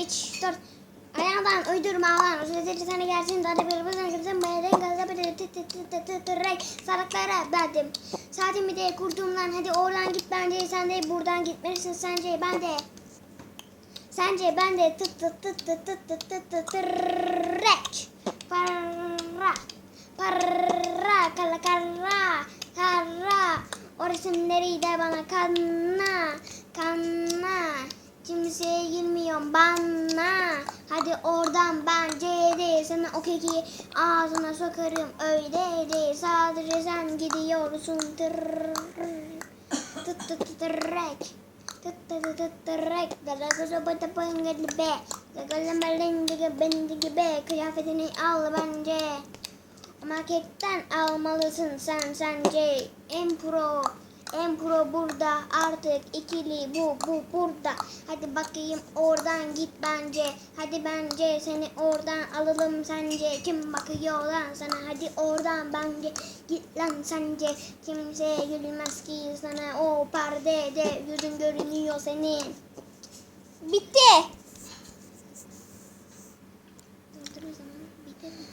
3, 4. Ayağından uydurma lan. O sözleri sana gelsin. Hadi bir buzun kızım. Bayırın gazı bir tıt tıt tıt tıt tıt tıt Saraklara verdim. Saatimi de kurdum lan. Hadi oradan git bence. Sen de buradan gitmelisin sence. Ben de. Sence ben de tıt tıt tıt tıt tıt tıt tıt tıt tırrek. Para. Para. Kala kara. Kara. O resimleri de bana. Kanna. Girmiyorum bana. Hadi oradan bence de sana o keki ağzına sokarım. Öyle de sadece sen gidiyorsun. Tut tut tut tırrek tut tut tut tut dara kuzu bata pangadi be. Sakalın belindeki bendiki be. Kıyafetini al bence. Marketten almalısın sen sence en pro Emro burada artık ikili bu bu burada. Hadi bakayım oradan git bence. Hadi bence seni oradan alalım sence. Kim bakıyor lan sana hadi oradan bence. Git lan sence kimse gülmez ki sana o perdede yüzün görünüyor senin. Bitti. Dur.